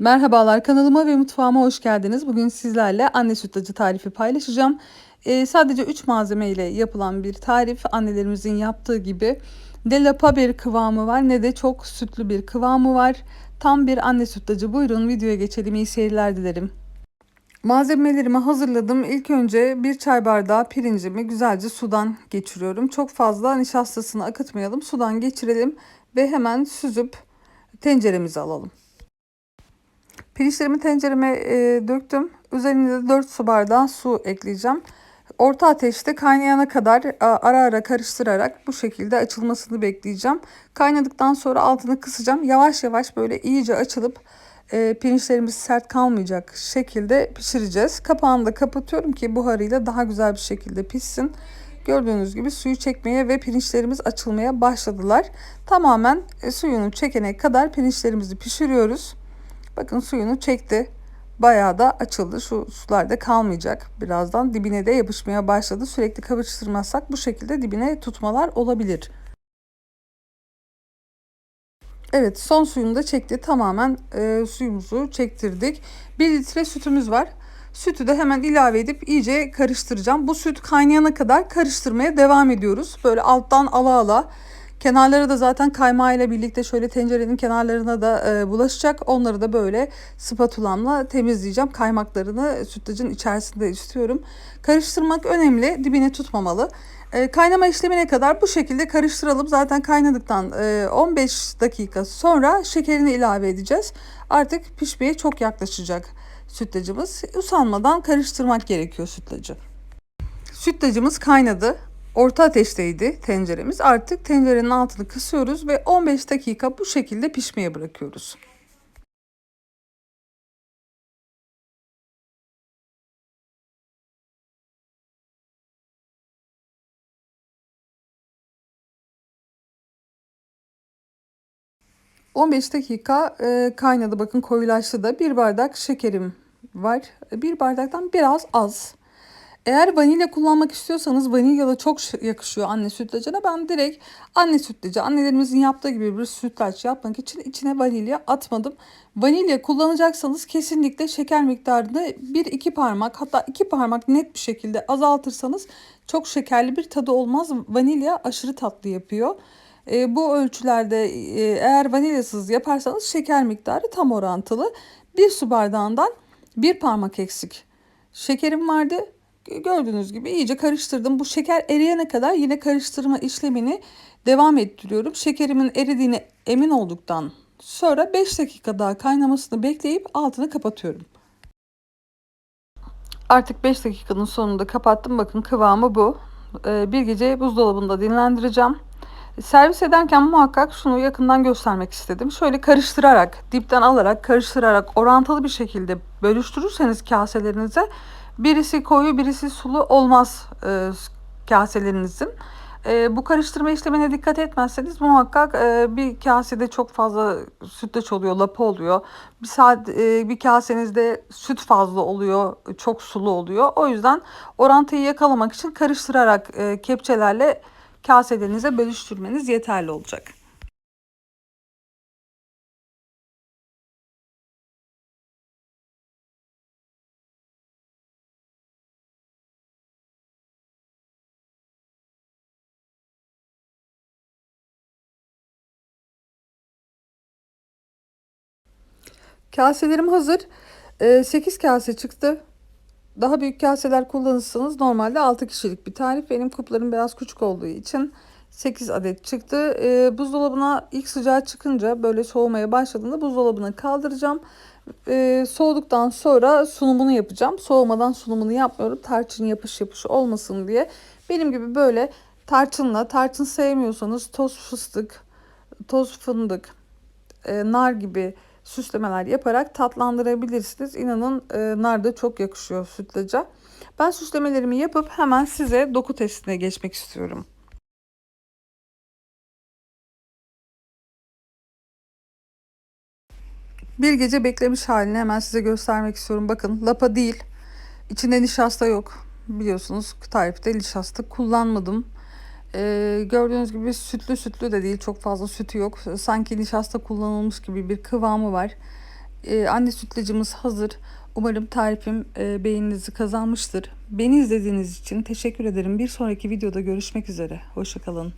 Merhabalar kanalıma ve mutfağıma hoş geldiniz. Bugün sizlerle anne sütlacı tarifi paylaşacağım. Ee, sadece 3 malzeme ile yapılan bir tarif. Annelerimizin yaptığı gibi ne lapa bir kıvamı var ne de çok sütlü bir kıvamı var. Tam bir anne sütlacı. Buyurun videoya geçelim. İyi seyirler dilerim. Malzemelerimi hazırladım. İlk önce bir çay bardağı pirincimi güzelce sudan geçiriyorum. Çok fazla nişastasını akıtmayalım. Sudan geçirelim ve hemen süzüp tenceremize alalım. Pirinçlerimi tencereme e, döktüm. Üzerine de 4 su bardağı su ekleyeceğim. Orta ateşte kaynayana kadar ara ara karıştırarak bu şekilde açılmasını bekleyeceğim. Kaynadıktan sonra altını kısacağım. Yavaş yavaş böyle iyice açılıp e, pirinçlerimiz sert kalmayacak şekilde pişireceğiz. Kapağını da kapatıyorum ki buharıyla daha güzel bir şekilde pişsin. Gördüğünüz gibi suyu çekmeye ve pirinçlerimiz açılmaya başladılar. Tamamen e, suyunu çekene kadar pirinçlerimizi pişiriyoruz. Bakın suyunu çekti. Bayağı da açıldı. Şu sularda kalmayacak. Birazdan dibine de yapışmaya başladı. Sürekli karıştırmazsak bu şekilde dibine tutmalar olabilir. Evet son suyunu da çekti. Tamamen e, suyumuzu çektirdik. 1 litre sütümüz var. Sütü de hemen ilave edip iyice karıştıracağım. Bu süt kaynayana kadar karıştırmaya devam ediyoruz. Böyle alttan ala ala. Kenarları da zaten kaymağıyla birlikte şöyle tencerenin kenarlarına da e, bulaşacak. Onları da böyle spatulamla temizleyeceğim. Kaymaklarını sütlacın içerisinde istiyorum. Karıştırmak önemli. Dibine tutmamalı. E, kaynama işlemine kadar bu şekilde karıştıralım. Zaten kaynadıktan e, 15 dakika sonra şekerini ilave edeceğiz. Artık pişmeye çok yaklaşacak sütlacımız. Usanmadan karıştırmak gerekiyor sütlacı. Sütlacımız kaynadı. Orta ateşteydi tenceremiz. Artık tencerenin altını kısıyoruz ve 15 dakika bu şekilde pişmeye bırakıyoruz. ...15 dakika e, kaynadı. Bakın koyulaştı da. Bir bardak şekerim var. Bir bardaktan biraz az. Eğer vanilya kullanmak istiyorsanız vanilya da çok yakışıyor anne sütlacına. Ben direkt anne sütlacı, annelerimizin yaptığı gibi bir sütlaç yapmak için içine vanilya atmadım. Vanilya kullanacaksanız kesinlikle şeker miktarını 1-2 parmak hatta 2 parmak net bir şekilde azaltırsanız çok şekerli bir tadı olmaz. Vanilya aşırı tatlı yapıyor. E, bu ölçülerde e, eğer vanilyasız yaparsanız şeker miktarı tam orantılı. Bir su bardağından bir parmak eksik şekerim vardı gördüğünüz gibi iyice karıştırdım. Bu şeker eriyene kadar yine karıştırma işlemini devam ettiriyorum. Şekerimin eridiğine emin olduktan sonra 5 dakika daha kaynamasını bekleyip altını kapatıyorum. Artık 5 dakikanın sonunda kapattım. Bakın kıvamı bu. Ee, bir gece buzdolabında dinlendireceğim. Servis ederken muhakkak şunu yakından göstermek istedim. Şöyle karıştırarak, dipten alarak, karıştırarak orantılı bir şekilde bölüştürürseniz kaselerinize Birisi koyu birisi sulu olmaz e, kaselerinizin. E, bu karıştırma işlemine dikkat etmezseniz muhakkak e, bir kasede çok fazla sütlaç oluyor, lapa oluyor. Bir saat e, bir kasenizde süt fazla oluyor, çok sulu oluyor. O yüzden orantıyı yakalamak için karıştırarak e, kepçelerle kaselerinize bölüştürmeniz yeterli olacak. Kaselerim hazır. 8 ee, kase çıktı. Daha büyük kaseler kullanırsanız normalde 6 kişilik bir tarif. Benim kuplarım biraz küçük olduğu için 8 adet çıktı. Ee, buzdolabına ilk sıcağı çıkınca böyle soğumaya başladığında buzdolabına kaldıracağım. Ee, soğuduktan sonra sunumunu yapacağım. Soğumadan sunumunu yapmıyorum. Tarçın yapış yapış olmasın diye. Benim gibi böyle tarçınla, tarçın sevmiyorsanız toz fıstık, toz fındık, e, nar gibi süslemeler yaparak tatlandırabilirsiniz. İnanın e, nar da çok yakışıyor sütlaca. Ben süslemelerimi yapıp hemen size doku testine geçmek istiyorum. Bir gece beklemiş halini hemen size göstermek istiyorum. Bakın lapa değil. İçinde nişasta yok. Biliyorsunuz tarifte nişasta kullanmadım. Ee, gördüğünüz gibi sütlü sütlü de değil. Çok fazla sütü yok. Sanki nişasta kullanılmış gibi bir kıvamı var. Ee, anne sütlacımız hazır. Umarım tarifim e, beğeninizi kazanmıştır. Beni izlediğiniz için teşekkür ederim. Bir sonraki videoda görüşmek üzere. Hoşçakalın.